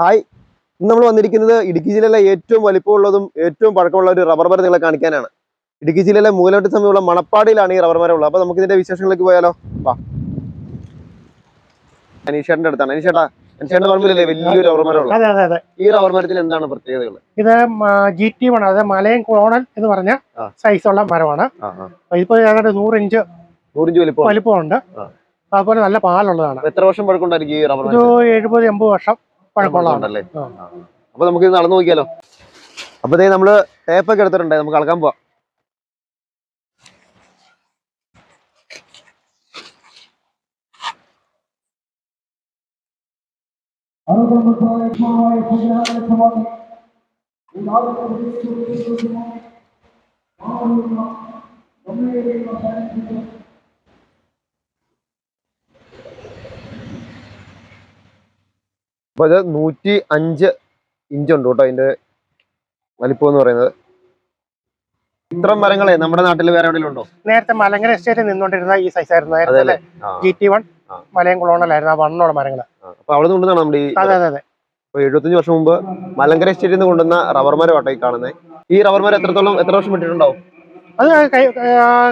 Hi ഇന്ന് നമ്മൾ വന്നിരിക്കുന്നത് ഇടുക്കി ജില്ലയിലെ ഏറ്റവും വലിപ്പമുള്ളതും ഏറ്റവും പഴക്കമുള്ള ഒരു റബ്ബർ മരം നിങ്ങളെ കാണിക്കാനാണ്. ഇടുക്കി ജില്ലയിലെ മൂലവട്ടി സമയമുള്ള മണപ്പാടിയിലാണ് ഈ റബ്ബർ മരം ഉള്ളത്. അപ്പോൾ നമുക്ക് ഇതിന്റെ വിശേഷങ്ങളിലേക്ക് പോയാലോ? വാ. അനീഷേട്ടന്റെ അടുത്താണ്. അനീഷേട്ടാ പറമ്പിലല്ലേ വലിയൊരു റബ്ബർ മരം ഉള്ളത്? ഈ റബ്ബർ മരത്തിൽ എന്താണ് പ്രത്യേകതകൾ? ഇത് ജി ടി വൺ അതായത് മലയൻ കോണൽ എന്ന് പറഞ്ഞ. സൈസുള്ള മരമാണ്. ഇപ്പൊ ഏതാണ്ട് നൂറ് ഇഞ്ച് നൂറിഞ്ച് വലിപ്പം വലിപ്പമുണ്ട്. അതുപോലെ നല്ല പാലുള്ളതാണ്. എത്ര വർഷം പഴക്കമുണ്ടായിരിക്കും ഈ റബ്ബർ ഒരു എഴുപത് എൺപത് വർഷം. പഴക്കമുള്ളതാണ് ഉണ്ടല്ലേ ആ. അപ്പൊ നമുക്ക് ഇത് നടന്നു നോക്കിയാലോ? അപ്പൊ ദേ നമ്മൾ ടേപ്പൊക്കെ എടുത്തിട്ടുണ്ട്. നമുക്ക് അളക്കാൻ പോവാം. അപ്പൊ ഇത് നൂറ്റി അഞ്ച് ഇഞ്ച് ഉണ്ട് കേട്ടോ അതിന്റെ വലിപ്പം എന്ന് പറയുന്നത്. ഇത്തരം മരങ്ങളെ നമ്മുടെ നാട്ടിൽ വേറെ എവിടെയെങ്കിലും ഉണ്ടോ? നേരത്തെ മലങ്കര എസ്റ്റേറ്റിൽ നിന്നുകൊണ്ടിരുന്ന ഈ സൈസ് ആയിരുന്നു. ജി ടി വൺ ആ. മലയൻ കുളോണലായിരുന്നു ആ വണ്ണമുള്ള മരങ്ങൾ. അപ്പൊ അവിടെ നിന്ന് നമ്മുടെ അതെ അതെ അതെ. ഇപ്പൊ എഴുപത്തഞ്ച് വർഷം മുമ്പ് മലങ്കര എസ്റ്റേറ്റിൽ നിന്ന് കൊണ്ടുവന്ന റബ്ബർ മരം ആട്ടോ ഈ കാണുന്നത് ഈ റബ്ബർ മരം എത്രത്തോളം എത്ര വർഷം വിട്ടിട്ടുണ്ടാവും അത്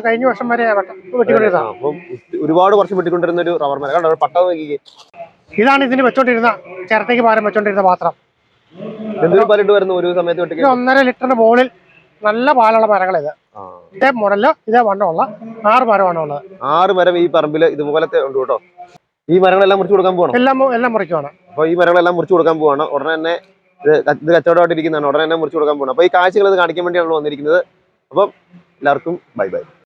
കഴിഞ്ഞ വർഷം വരെ വെട്ട- വെട്ടിക്കൊണ്ടിരുന്നതാണ് അപ്പം ഒരുപാട് വർഷം വെട്ടിക്കൊണ്ടിരുന്ന ഒരു റബ്ബർ മരം. കണ്ടോ പട്ടം നോക്കിക്കേ. ഇതാണ് ഇതിന് വെച്ചോണ്ടിരുന്ന ചിരട്ടയ്ക്ക് പാരം വെച്ചോണ്ടിരുന്ന പാത്രം. ഒരു സമയത്ത് ഒന്നര ലിറ്ററിന് മുകളിൽ നല്ല പാലുള്ള മരങ്ങൾ ഇത്. ഇതേ മോഡൽ ഇതേ വണ്ണമുള്ള ആറ് മരമാണ് ഉള്ളത്. ആറ് മരം ഈ പറമ്പിൽ ഇതുപോലത്തെ ഉണ്ട് കേട്ടോ. ഈ മരങ്ങളെല്ലാം മുറിച്ചു കൊടുക്കാൻ പോകണം എല്ലാം എല്ലാം മുറിക്കുവാണ് അപ്പൊ ഈ മരങ്ങളെല്ലാം മുറിച്ചു കൊടുക്കാൻ പോവാണ്. ഉടനെ തന്നെ ഇത് കച്ചവടമായിട്ടിരിക്കുന്നതാണ്. ഉടനെ തന്നെ മുറിച്ചു കൊടുക്കാൻ പോകണം അപ്പൊ ഈ കാഴ്ചകൾ ഇത് കാണിക്കാൻ വേണ്ടിയാണ് വന്നിരിക്കുന്നത്. അപ്പം എല്ലാവർക്കും ബൈ ബൈ.